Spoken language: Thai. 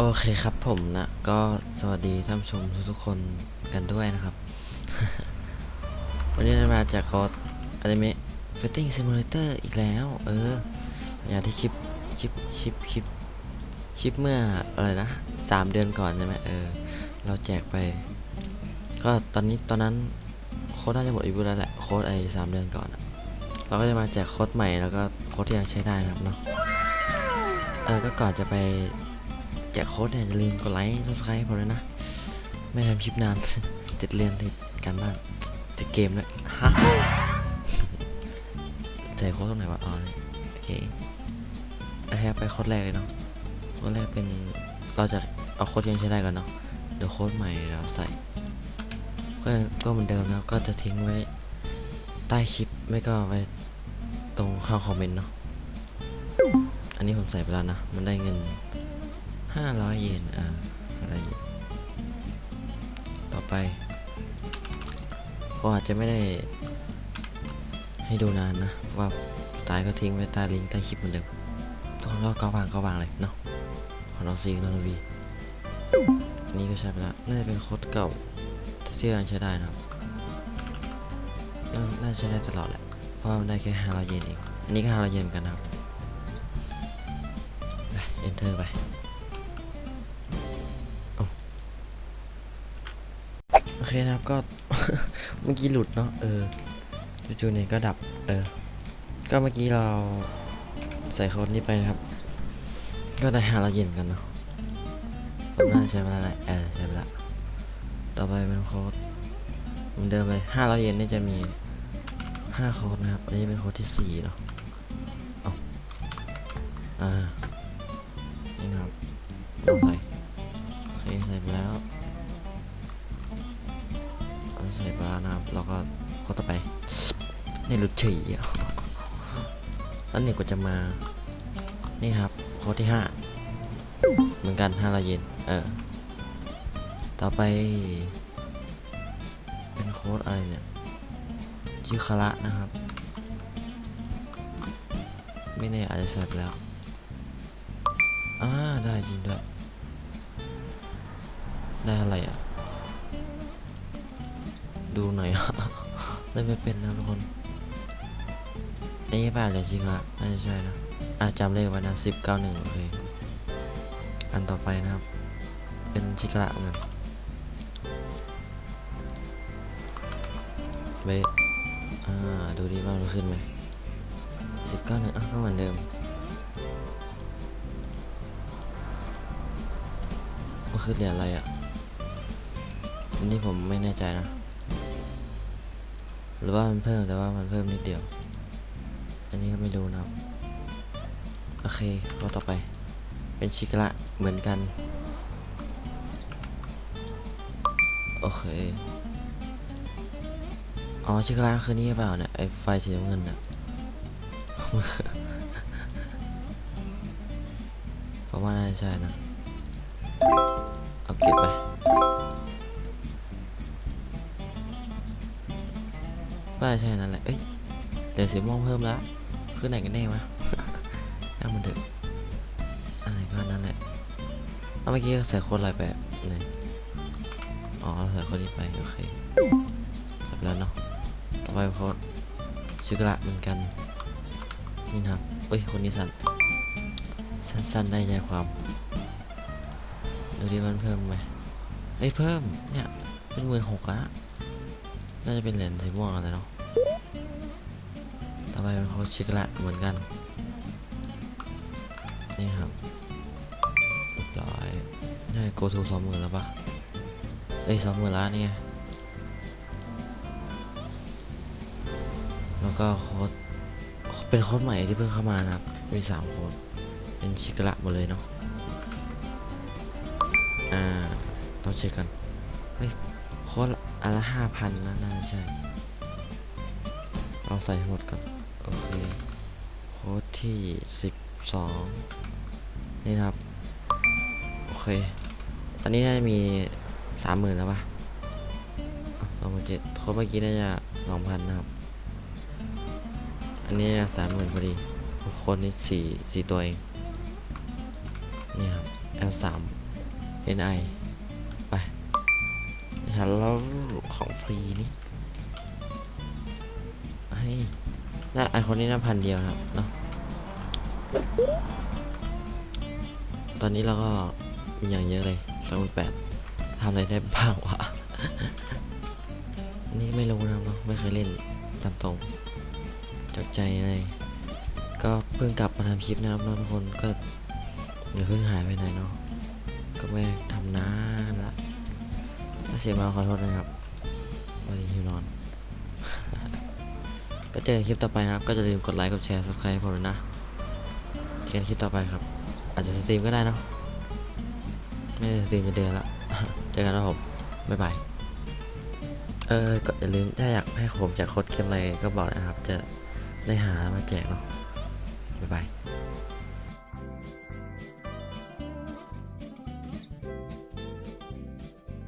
โอเคครับผมนะ ก็สวัสดีท่านผู้ชมทุกๆคนกันด้วยนะครับ วันนี้เรามาจากคอร์สอนิเมะ Fighting Simulator อีกแล้ว เออ อย่างที่คลิปคลิปคลิปคลิปคลิปเมื่ออะไรนะสามเดือนก่อนใช่ไหมเออ เราแจกไป ก็ตอนนี้ตอนนั้นโค้ดน่าจะหมดอายุแล้วแหละโค้ดไอ้สามเดือนก่อนอะเราก็จะมาแจกโค้ดใหม่แล้วก็โค้ดที่ยังใช้ได้นะครับเนาะเออก็ก่อนจะไป กโค้ดเนี่ยอย่าลืมกดไลค์ subscribe ผมเลยนะ ไม่ทำคลิปนานติดเรียนติดกันบ้างติดเกมด้วยฮะใส่โค้ดตรงไหนวะอ๋อโอเคไปครับไปโค้ดแรกเลยเนาะโค้ดแรกเป็นเราจะเอาโค้ดยังใช้ได้ก่อนเนาะเดี๋ยวโค้ดใหม่เราใส่ ก็ก็เหมือนเดิมนะก็จะทิ้งไว้ใต้คลิปไม่ก็ไว้ตรงข้างคอมเมนต์เนาะอันนี้ผมใส่ไปแล้วนะ มันได้เงิน ห้าร้อยเยนอ่าอะไรต่อไปผมอาจจะไม่ได้ ให้ดูนานนะ ว่าตายก็ทิ้งไว้ใต้ลิงก์ใต้คลิปเหมือนเดิมตอนเราก็วางก็วางเลยเนาะของน้องซีน้องวีอันนี้ก็ใช้ไปแล้วน่าจะเป็นโค้ดเก่าที่ยังใช้ได้นะครับนาน่าจะใช้ได้ตลอดแหละเพราะมันได้แค่ห้าร้อยเยนเองอันนี้ก็ห้าร้อยเยนเหมือนกันนะครับไป enter ไป เคนะครับก็เมื่อกี้หลุดเนาะเออจู่ๆเนี่ยก็ดับเออ ก็เมื่อกี้เราใส่โค้ดนี้ไปนะครับ ก็ได้ห้าร้อยเยนกันเนาะผมน่าใช้ไปแล้วแหละเออใช้ไปแล้วต่อไปเป็นโค้ดเหมือนเดิมเลยห้าร้อยเยนนี่จะมีห้าโค้ดนะครับ อันนี้เป็นโค้ดที่สี่เนาะอาอ่านี่นะครับลองใส่ ใส่ปลานะครับแล้วก็ข้อต่อไปนี่หลุดฉี่แล้วนี่ก็จะมา นี่ครับข้อที่ห้าเหมือนกันห้าร้อยเยนเออ ต่อไป เป็นโค้ดอะไรเนี่ยจิคาระนะครับ ไม่แน่อาจจะใส่ไปแล้วอ่าได้จริงด้วยได้อะไรอะ ดูหน่อยเล่นไม่เป็นนะทุกคนนี่ป่ะเดี๋ยวชิคะน่าจะใช่นะอะจำเลขไว้นะสิบเก้าหนึ่งโอเคอันต่อไปนะครับ เป็นชิคระเหมือนกันเบอ่าดูดีมากขึ้นไหมสิบเก้าหนึ่งอะก็เหมือนเดิมมันคือเหรียญอะไรอะอันนี้ผมไม่แน่ใจนะ หรือว่ามันเพิ่มแต่ว่ามันเพิ่มนิดเดียว อันนี้ก็ไม่รู้นะครับ โอเคก็ต่อไป เป็นชิกระเหมือนกัน โอเค อ๋อชิกระคือนี่เปล่าเนี่ยไอไฟสีน้ำเงินน่ะผมว่าน่าจะใช่นะ เอาเก็บไป น่ใช่นั่นแหละ เอ้ย เดี๋ยวสีม่วงเพิ่มแล้วคือไหนกันแน่วะนั่งมันเถอะอะไรก็นั่นแหละเอาเมื่อกี้ใส่โค้ดอะไรไปอะไหนอ๋อใส่โค้ดนี้ไป โอเคสับแล้วเนาะ ต่อไปโค้ดชื่อกระเหมือนกัน นี่นะครับเอ้ย คนนี้สั้นสั้นๆได้ใจความ ดูดิมันเพิ่มไหมเอ้ย เพิ่ม เนี่ย เป็นหมื่นหกแล้ว น่าจะเป็นเหรียญสีม่วงอะไรเนาะต่อไปเป็นเขาชิกละเหมือนกัน นี่ครับเรียบร้อยน่าจะโกทูสองหมื่นแล้วปะเอ้ยสองหมื่นละเนี่ไงแล้วก็โค้ดเป็นโค้ดใหม่ที่เพิ่งเข้ามานะครับ มีสามโค้ดเป็นชิกละหมดเลยเนาะ อ่า ต้องเช็คกัน เฮ้ย โค้ดอันละห้าพันนะน่าจะใช่ เอาใส่หมดก่อน โอเค โค้ดที่สิบสองนี่นะครับ โอเค ตอนนี้น่าจะมีสามหมื่นแล้วปะสองหมื่นเจ็ดโค้ดเมื่อกี้น่าจะสองพันนะครับ อันนี้สามหมื่นพอดีโค้ดนี้สี่สี่ตัวเอง นี่ครับ L สาม NI ไป นะครับแล้วของฟรีนี่ให้น่าไอคนนี้น่าพันเดียวนะครับเนาะตอนนี้เราก็มีอย่างเยอะเลยสองแปดทำอะไรได้บ้างวะนี่ไม่รู้นะเนาะไม่เคยเล่นตามตรงจากใจเลย ก็เพิ่งกลับมาทำคลิปนะครับาะทุกคนก็อย่าเพิ่งหายไปไหนเนาะก็ไม่ทำนานละ เสียมาขอโทษนะครับวันนี้หิวนอน ก็เจอกันคลิปต่อไปนะครับ ก็จะลืมกดไลค์กดแชร์ subscribe ให้ผมด้วยนะเจอกันคลิปต่อไปครับ อาจจะสตรีมก็ได้เนาะไม่ได้สตรีมเป็นเดือนละเจอกันนะผมบ๊ายบายเออก็อย่าลืมถ้าอยากให้ผมแจกโค้ดเกมอะไรก็บอกนะครับ จะได้หามาแจกเนาะบ๊ายบาย